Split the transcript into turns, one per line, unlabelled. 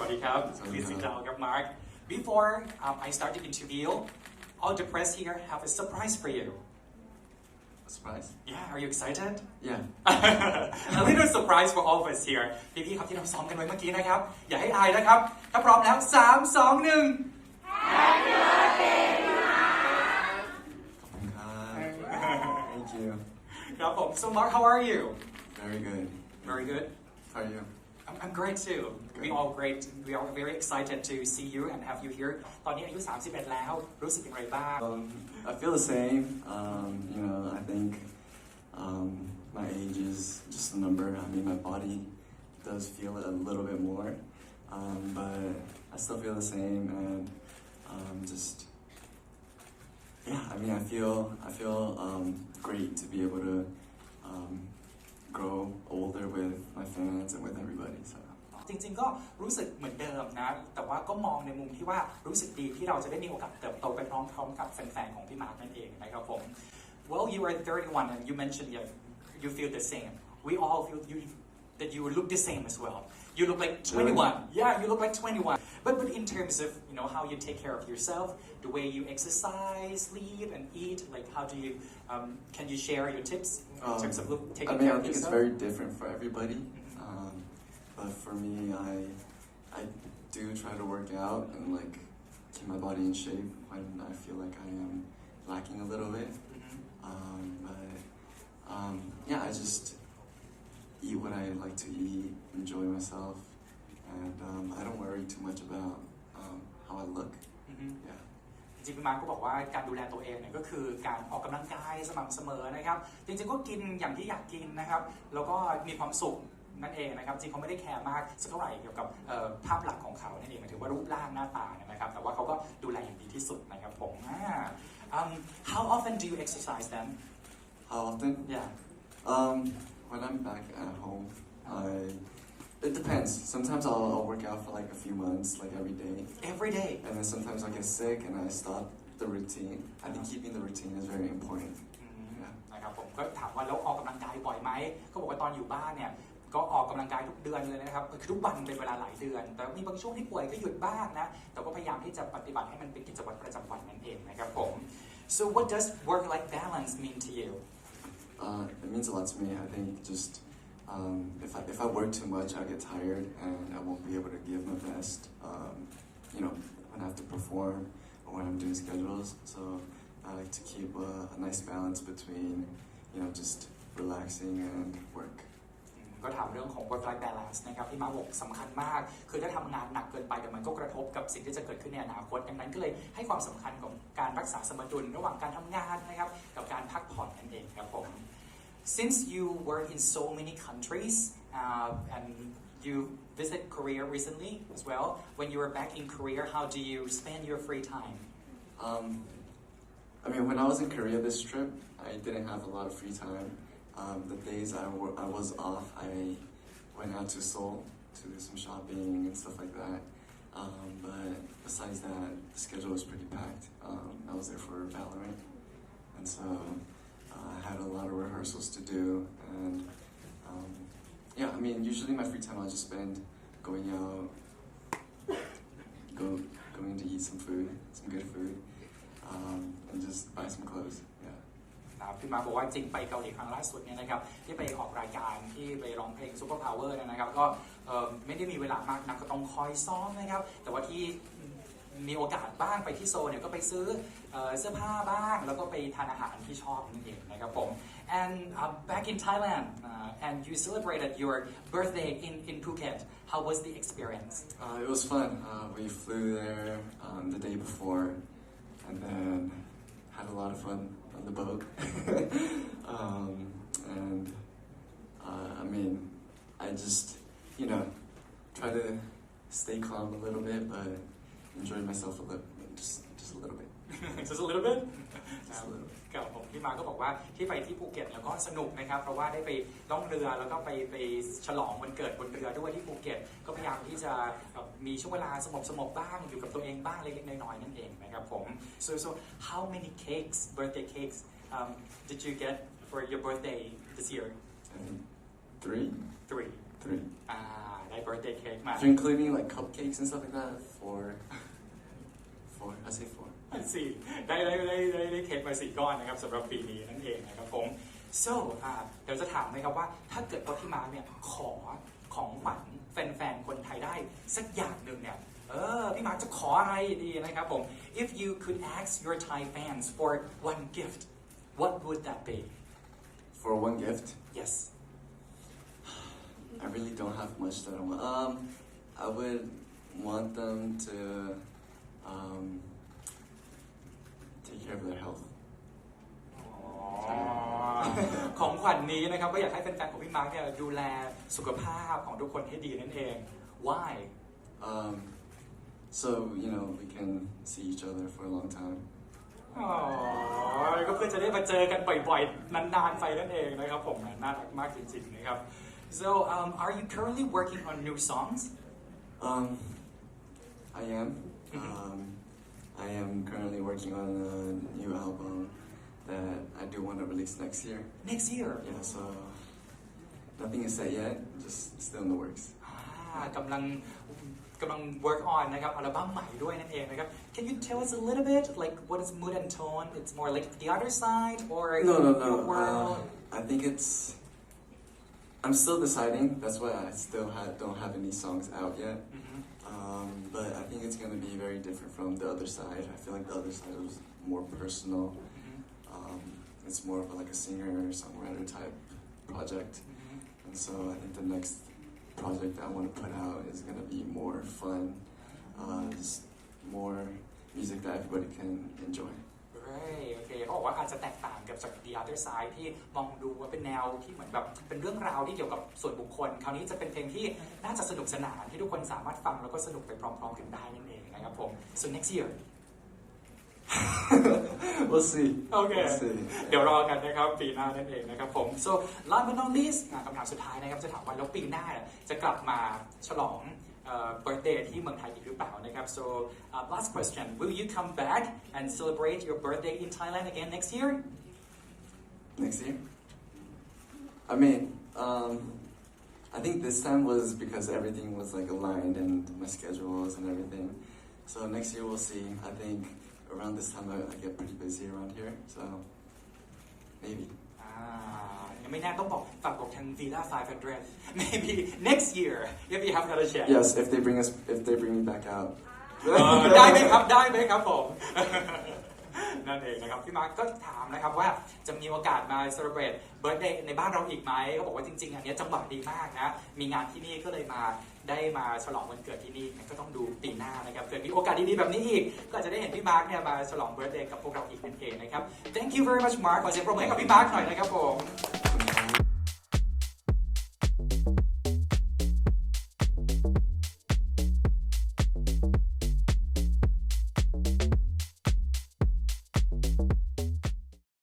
วัสดีครับ
สวัสดี
Please
ครับ
sit down ครับ Mark Before um, I start the interview all the press here have a surprise for you
surprise
Yeah are you excited
yeah
a little surprise for all of us here พี่ๆครับที่เราซ้อมกันไว้เมื่อกี้นะครับ อย่าให้อายนะครับ ถ้าพร้อมแล้ว 3 2 1
ขอบคุณครับ thank you
ครับผม So Mark how are you
very good
Very good
how are you
I'm, I'm great too. We
Good.
all great. We are very excited to see you and have you here. ตอนนี้อายุ 31 แล้ว รู้สึกอย่างไรบ้าง
um, I feel the same um, you know I think um, my age is just a number I mean my body does feel it a little bit more um, but I still feel the same and um, just yeah I mean I feel I feel um, great to be able to um, grow older with my fans and with everybody so.
จริงๆ ก็รู้สึกเหมือนเดิมนะ Well you are 31 and you mentioned you you feel the same. We all feel you that you look the same as well. You look like 21 yeah you look like 21 but but in terms of you know how you take care of yourself the way you exercise sleep and eat like how do you um, can you share your tips in
Um,
terms of look,
I mean,
care
I
of
think it's very different for everybody. Um, but for me, I I do try to work out and like keep my body in shape when I feel like I am lacking a little bit.
Mhm.
Um, but um, yeah, I just eat what I like to eat, enjoy myself, and um, I don't worry too much about um, how I look.
Mhm.
Yeah.
จริงๆพี่มาร์คก็บอกว่าการดูแลตัวเองเนี่ยก็คือการออกกำลังกายสม่ำเสมอนะครับ จริงๆก็กินอย่างที่อยากกินนะครับ แล้วก็มีความสุขนั่นเองนะครับ จริงเขาไม่ได้แคร์มากสักเท่าไหร่เกี่ยวกับเอ่อภาพลักษณ์ของเขานั่นเองหมายถึงว่ารูปร่างหน้าตาเนี่ยนะครับ แต่ว่าเขาก็ดูแลอย่างดีที่สุดนะครับผมอ่า um, how often do you exercise then
How often?
yeah
Um, when I'm back at home, I it depends. Sometimes I'll, I'll work out for like a few months, like every day,
every day
and then sometimes I get sick and I stop the routine. I think keeping the routine is very important.
อืมนะครับผมก็ถามว่าแล้วออกกำลังกายบ่อยไหมก็บอกว่าตอนอยู่บ้านเนี่ยก็ออกกำลังกายทุกเดือนเลยนะครับคือทุกวันเป็นเวลาหลายเดือน แต่มีบางช่วงที่ป่วยก็หยุดบ้างนะ แต่ก็พยายามที่จะปฏิบัติให้มันเป็นกิจวัตรประจำวันนั่นเองนะครับผม so what does work life balance mean to you
Uh, it means a lot to me. I think just um, if I if I work too much, I get tired and I won't be able to give my best. Um, you know, when I have to perform or when I'm doing schedules. So I like to keep a, a nice balance between you know just relaxing and work.
ก็ถามเรื่องของ work life balance นะครับที่มาบอกสำคัญมาก คือถ้าทำงานหนักเกินไปเดี๋ยวมันก็กระทบกับสิ่งที่จะเกิดขึ้นในอนาคตดังนั้นก็เลยให้ความสำคัญของการรักษาสมดุลระหว่างการทำงานนะครับกับการพักผ่อนนั่นเองครับผม Since you work in so many countries uh, and you visit Korea recently as well, when you were back in Korea, how do you spend your free time?
Um, I mean, when I was in Korea this trip, I didn't have a lot of free time. Um, the days I, wa- I was off, I went out to Seoul to do some shopping and stuff like that. Um, but besides that, the schedule was pretty packed. Um, I was there for Valorant, and so I had a lot of rehearsals to do. And um, yeah, I mean, usually my free time I'll just spend going out, go going to eat some food, some good food, um, and just buy some clothes. Yeah.
นะครับพี่มาบอกว่าจริงไปเกาหลีครั้งล่าสุดเนี่ยนะครับที่ไปออกรายการที่ไปร้องเพลง Super Power เนยนะครับก็เอ่อไม่ได้มีเวลามากนักก็ต้องคอยซ้อมนะครับ แต่ว่าที่ มีโอกาสบ้างไปที่โซลเนี่ยก็ไปซื้อเอ่อเสื้อผ้าบ้าง แล้วก็ไปทานอาหารที่ชอบนั่นเองนะครับผม and uh, back in Thailand uh, and you celebrated your birthday in in Phuket how was the experience
Uh, it was fun. Uh, we flew there um, the day before, and then had a lot of fun on the boat. um, and uh, I mean, I just you know try to stay calm a little bit, but enjoy myself a little, just just a little bit,
just a little bit
just a little bit.
กับผมพี่มาก็บอกว่าที่ไปที่ภูเก็ตแล้วก็สนุกนะครับ เพราะว่าได้ไปล่องเรือแล้วก็ไปไปฉลองวันเกิดบนเรือด้วยที่ภูเก็ต ก็พยายามที่จะแบบมีช่วงเวลาสงบสงบบ้างอยู่กับตัวเองบ้างเล็กๆน้อยๆนั่นเองนะครับผม so so how many cakes birthday cakes um, did you get for your birthday this year
I think three.
three
three.
อ่าได้ birthday cake มา
If you're including like cupcakes and stuff like that, four. four. I say four.
สี่ได้ได้ได้ได้ได้เค้กมาสี่ก้อนนะครับสำหรับปีนี้นั่นเองนะครับผม so อ่าเดี๋ยวจะถามไหมครับว่า ถ้าเกิดว่าพี่มาร์คเนี่ยขอของขวัญแฟนๆ คนไทยได้สักอย่างหนึ่งเนี่ยเออพี่มาร์คจะขออะไรดีนะครับผม if you could ask your Thai fans for one gift what would that be
For one gift,
yes
I really don't have much that I want. Um, I would want them to um, take care of their health.
อ๋อของขวัญนี้นะครับก็อยากให้แฟนๆของพี่มาร์คเนี่ยดูแลสุขภาพของทุกคนให้ดีนั่นเอง why
Um, so you know we can see each other for a long time.
อ๋อก็เพื่อจะได้มาเจอกันบ่อยๆ นานๆ ไปนั่นเองนะครับผมน่ารักมากจริงๆนะครับ so um, are you currently working on new songs
Um, I am.
Mhm.
Um, I am currently working on a new album that I do want to release next year.
next year
Yeah, so nothing is set yet. Just still in the works.
อ่ากำลังกำลัง work on นะครับอัลบั้มใหม่ด้วยนั่นเองนะครับ can you tell us a little bit like what is mood and tone it's more like the other side or
No, no,
your
no. Uh,
world
I think it's. I'm still deciding. That's why I still ha- don't have any songs out yet.
อือฮึ
Um, but I think it's going to be very different from the other side. I feel like the other side was more personal.
Mm-hmm.
Um, it's more of a, like a singer or songwriter type project.
Mm-hmm.
And so I think the next project that I want to put out is going to be more fun, uh, more music that everybody can enjoy.
Right โอเคเขาบอกว่าอาจจะแตกต่างกับจาก The Other Side ที่มองดูว่าเป็นแนวที่เหมือนแบบเป็นเรื่องราวที่เกี่ยวกับส่วนบุคคล คราวนี้จะเป็นเพลงที่น่าจะสนุกสนานที่ทุกคนสามารถฟังแล้วก็สนุกไปพร้อมๆกันได้นั่นเองนะครับผม so next year
we'll see.
Okay.
We'll see.
เดี๋ยวรอกันนะครับปีหน้านั่นเองนะครับผม so last but not least อะคำถามสุดท้ายนะครับจะถามว่าแล้วปีหน้าเนี่ยจะกลับมาฉลองเอ่อ birthday ที่เมืองไทยอีกหรือเปล่านะครับ so uh, last question will you come back and celebrate your birthday in Thailand again next year
Next year? I mean, um, I think this time was because everything was like aligned and my schedules and everything. So next year we'll see. I think around this time I, I get pretty busy around here. So maybe.
อ่ายังไม่แน่ต้องบอกฝากบอกทาง Villa 500 maybe next year if you have another chance
Yes, if they bring us, if they bring me back out.
เออได้ไหมครับได้ไหมครับผม นั่นเองนะครับพี่มาร์คก็ถามนะครับว่าจะมีโอกาสมา celebrate birthday ในบ้านเราอีกไหมก็บอกว่าจริงๆ อันเนี้ยจังหวะดีมากนะ มีงานที่นี่ก็เลยมา ได้มาฉลองวันเกิดที่นี่ก็ต้องดูปีหน้านะครับเกิดมีโอกาสดีๆแบบนี้อีก ก็อาจจะได้เห็นพี่มาร์กเนี่ยมาฉลองเบิร์ดเดย์กับพวกเราอีกเป็นเองนะครับ thank you very much Mark ขอเสียงปรบมือให้กับพี่มาร์กหน่อยนะครับผม